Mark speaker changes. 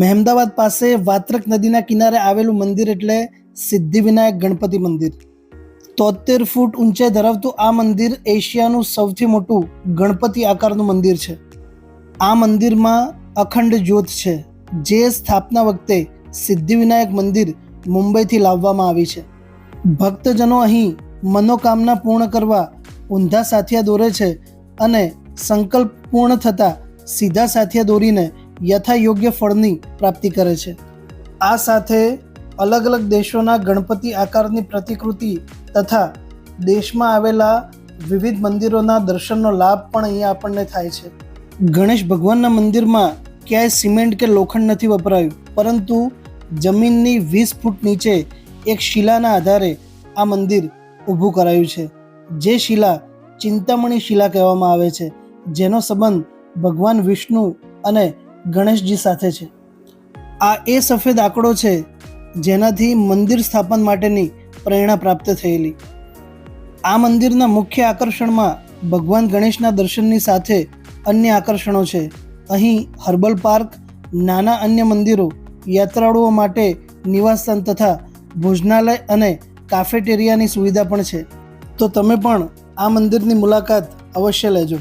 Speaker 1: મહેમદાવાદ પાસે વાત્રક નદીના કિનારે આવેલું મંદિર એટલે સિદ્ધિવિનાયક ગણપતિ મંદિર. તોતેર ફૂટ ઊંચાઈ ધરાવતું આ મંદિર એશિયાનું સૌથી મોટું ગણપતિ આકારનું મંદિર છે. આ મંદિરમાં અખંડ જ્યોત છે, જે સ્થાપના વખતે સિદ્ધિવિનાયક મંદિર મુંબઈથી લાવવામાં આવી છે. ભક્તજનો અહીં મનોકામના પૂર્ણ કરવા ઊંધા સાથિયા દોરે છે અને સંકલ્પ પૂર્ણ થતાં સીધા સાથિયા દોરીને યથા યોગ્ય ફળની પ્રાપ્તિ કરે છે. આ સાથે અલગ અલગ દેશોના ગણપતિ આકારની પ્રતિકૃતિ તથા દેશમાં આવેલા વિવિધ મંદિરોના દર્શનનો લાભ પણ અહીંયા આપણને થાય છે. ગણેશ ભગવાનના મંદિરમાં ક્યાંય સિમેન્ટ કે લોખંડ નથી વપરાયું, પરંતુ જમીનની વીસ ફૂટ નીચે એક શિલાના આધારે આ મંદિર ઊભું કરાયું છે. જે શિલા ચિંતામણી શિલા કહેવામાં આવે છે, જેનો સંબંધ ભગવાન વિષ્ણુ અને ગણેશજી સાથે છે. આ એ સફેદ આંકડો છે જેનાથી મંદિર સ્થાપન માટેની પ્રેરણા પ્રાપ્ત થયેલી. આ મંદિરના મુખ્ય આકર્ષણમાં ભગવાન ગણેશના દર્શનની સાથે અન્ય આકર્ષણો છે. અહીં હર્બલ પાર્ક, નાના અન્ય મંદિરો, યાત્રાળુઓ માટે નિવાસસ્થાન તથા ભોજનાલય અને કાફેટેરિયાની સુવિધા પણ છે. તો તમે પણ આ મંદિરની મુલાકાત અવશ્ય લેજો.